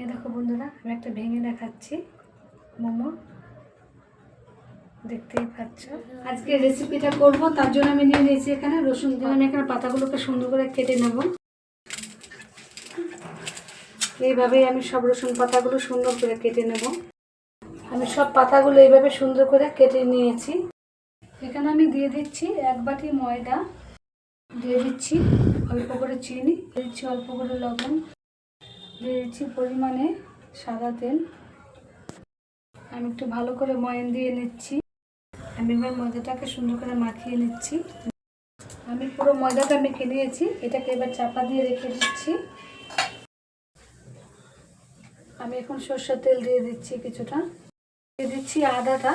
এই দেখো বন্ধুরা, আমি একটা ভেঙে দেখাচ্ছি। মোমো। দেখতেই পাচ্ছ। আজকে রেসিপিটা করব, তার জন্য আমি নিয়ে নিয়েছি এখানে রসুন দিয়ে আমি এখানে পাতাগুলোকে সুন্দর করে কেটে নেব। এইভাবেই আমি সব রসুন পাতাগুলো সুন্দর করে কেটে নেব। আমি সব পাতাগুলো এইভাবে সুন্দর করে কেটে নিয়েছি। এখানে আমি দিয়ে দিচ্ছি এক বাটি ময়দা, দিয়ে দিচ্ছি অল্প করে চিনি দিচ্ছি অল্প করে লবণ। দিয়ে দিচ্ছি পরিমাণে সাদা তেল। আমি একটু ভালো করে ময়ান দিয়ে নিচ্ছি। আমি এবার ময়দাটাকে সুন্দর করে মাখিয়ে নিচ্ছি। আমি পুরো ময়দাটা মেখে নিয়েছি। এটাকে এবার চাপা দিয়ে রেখে দিচ্ছি। আমি এখন সর্ষের তেল দিয়ে দিচ্ছি কিছুটা। দিয়ে দিচ্ছি আদাটা।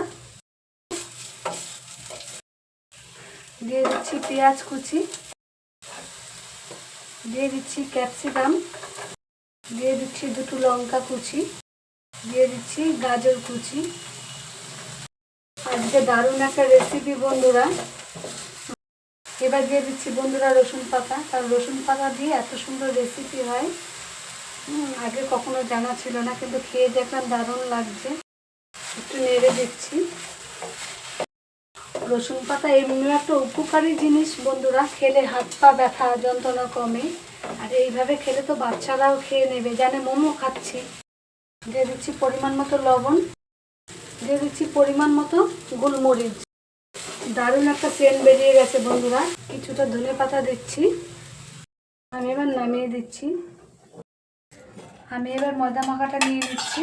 দিয়ে দিচ্ছি পেঁয়াজ কুচি। দিয়ে দিচ্ছি ক্যাপসিকাম। দিয়ে দিচ্ছি দুটো লঙ্কা কুচি, দিয়ে দিচ্ছি গাজর কুচি। আজকে দারুণ একটা রেসিপি বন্ধুরা। এবার দিয়ে দিচ্ছি বন্ধুরা রসুন পাতা। কারণ রসুন পাতা দিয়ে এত সুন্দর রেসিপি হয়। আগে কখনো জানা ছিল না, কিন্তু খেয়ে দেখলাম দারুণ লাগছে। একটু নেড়ে দিচ্ছি রসুন পাতা এমনিও একটা উপকারী জিনিস বন্ধুরা, খেলে হাত পা ব্যথা, যন্ত্রণা কমে। আর এইভাবে খেলে তো বাচ্চারাও খেয়ে নেবে। জানে মোমো খাচ্ছি। দিয়ে দিচ্ছি পরিমাণ মতো লবণ। দিয়ে দিচ্ছি পরিমাণ মতো গোলমরিচ। দারুণ একটা সেন্ট বেরিয়ে গেছে বন্ধুরা। কিছুটা ধনে পাতা দিচ্ছি। আমি এবার নামিয়ে দিচ্ছি। আমি এবার ময়দা মাখাটা নিয়ে নিচ্ছি।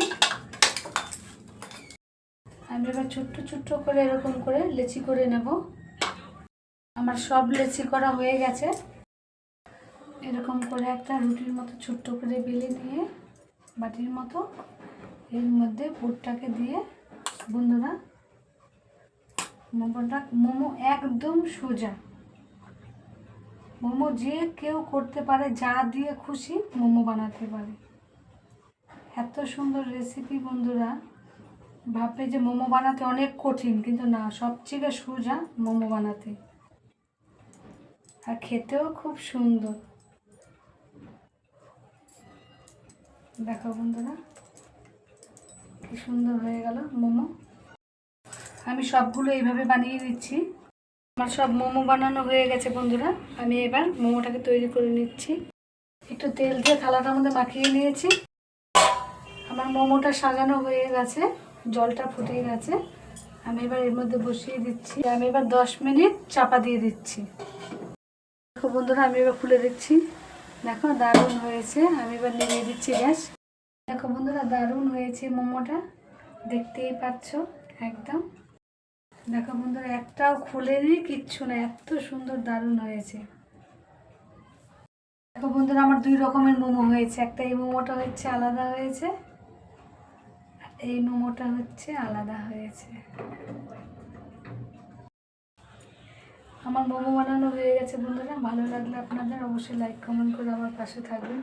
আমি এবার ছোট্ট ছোট্ট করে এরকম করে লেচি করে নেব। আমার সব লেচি করা হয়ে গেছে। এরকম করে একটা রুটির মতো ছোট্ট করে বেলে নিয়ে বাটির মতো এর মধ্যে পুরটাকে দিয়ে বন্ধুরা মোমোটা, মোমো একদম সোজা। মোমো যে কেউ করতে পারে, যা দিয়ে খুশি মোমো বানাতে পারে। এত সুন্দর রেসিপি বন্ধুরা। ভাববে যে মোমো বানাতে অনেক কঠিন, কিন্তু না, সবচেয়ে সোজা মোমো বানাতে। আর খেতেও খুব সুন্দর। দেখো বন্ধুরা, কি সুন্দর হয়ে গেল মোমো। আমি সবগুলো এইভাবে বানিয়ে দিচ্ছি। আমার সব মোমো বানানো হয়ে গেছে বন্ধুরা। আমি এবার মোমোটাকে তৈরি করে নিচ্ছি। একটু তেল দিয়ে থালাটার মধ্যে মাখিয়ে নিয়েছি। আমার মোমোটা সাজানো হয়ে গেছে, জলটা ফুটে গেছে। আমি এবার এর মধ্যে বসিয়ে দিচ্ছি। আমি এবার দশ মিনিট চাপা দিয়ে দিচ্ছি। বন্ধুরা, আমি এবার খুলে দিচ্ছি। দেখো, দারুণ হয়েছে। আমি এবার নিভিয়ে দিচ্ছি গ্যাস। দেখো বন্ধুরা, দারুণ হয়েছে মোমোটা। দেখতেই পাচ্ছ, একদম। দেখো বন্ধুরা, একটাও খুলে খুলেনি, কিচ্ছু না, এত সুন্দর, দারুণ হয়েছে। দেখো বন্ধুরা, আমার দুই রকমের মোমো হয়েছে। একটা এই মোমোটা হচ্ছে আলাদা হয়েছে এই মোমোটা হচ্ছে আলাদা হয়েছে। আমার মোমো বানানো হয়ে গেছে বন্ধুরা, ভালো লাগলে আপনাদের অবশ্যই লাইক কমেন্ট করে আমার পাশে থাকবেন।